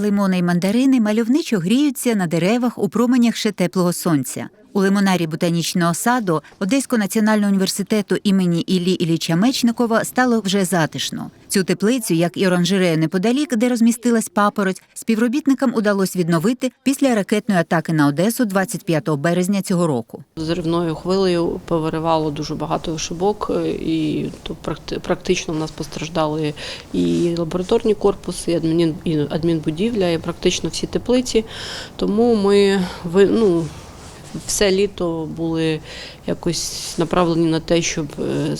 лимони й мандарини мальовничо гріються на деревах у променях ще теплого сонця. У лимонарі ботанічного саду Одеського національного університету імені Іллі Ілліча Мечникова стало вже затишно. Цю теплицю, як і оранжерею неподалік, де розмістилась папороть, співробітникам удалось відновити після ракетної атаки на Одесу 25 березня цього року. Зривною хвилею повиривало дуже багато вишибок, е, і то практи- практично в нас постраждали і лабораторні корпуси, і адмін, і адмінбудівля, і практично всі теплиці. Тому ми ну, все літо були якось направлені на те, щоб е,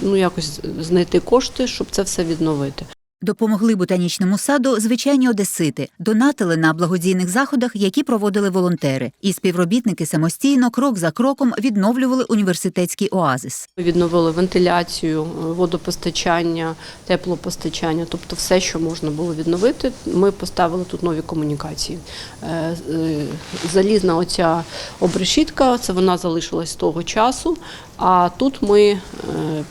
ну, якось знайти кошти, щоб це все відновити. Допомогли ботанічному саду звичайні одесити, донатили на благодійних заходах, які проводили волонтери, і співробітники самостійно, крок за кроком, відновлювали університетський оазис. Відновили вентиляцію, е, водопостачання, теплопостачання, тобто все, що можна було відновити. Ми поставили тут нові комунікації. Е, е, Залізна оця обрешітка, це вона залишилась з того часу. А тут ми е,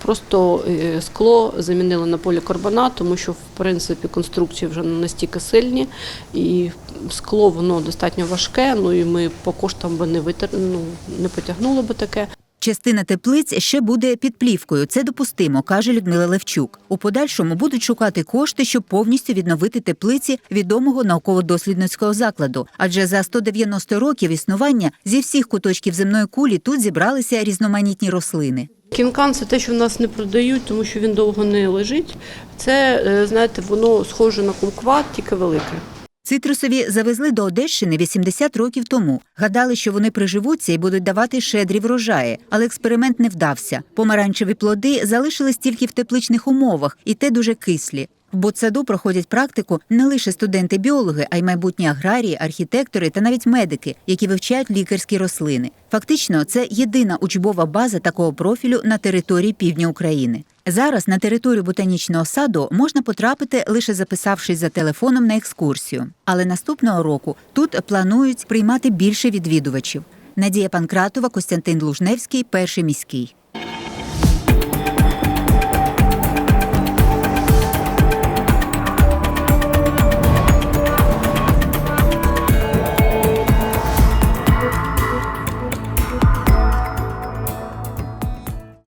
просто е, скло замінили на полікарбонат, тому що в принципі конструкції вже настільки сильні, і скло воно достатньо важке. Ну і ми по коштам би не витер... ну, не потягнули би таке. Частина теплиць ще буде під плівкою. Це допустимо, каже Людмила Левчук. У подальшому будуть шукати кошти, щоб повністю відновити теплиці відомого науково-дослідницького закладу. Адже за 190 років існування зі всіх куточків земної кулі тут зібралися різноманітні рослини. Кінкан це те, що в нас не продають, тому що він довго не лежить. Це, е, знаєте, воно схоже на кумкват, тільки велике. Цитрусові завезли до Одещини 80 років тому. Гадали, що вони приживуться і будуть давати щедрі врожаї, але експеримент не вдався. Помаранчеві плоди залишились тільки в тепличних умовах, і те дуже кислі. В ботсаду проходять практику не лише студенти-біологи, а й майбутні аграрії, архітектори та навіть медики, які вивчають лікарські рослини. Фактично, це єдина учбова база такого профілю на території півдня України. Зараз на територію ботанічного саду можна потрапити лише записавшись за телефоном на екскурсію. Але наступного року тут планують приймати більше відвідувачів. Надія Панкратова, Костянтин Лужневський, перший міський.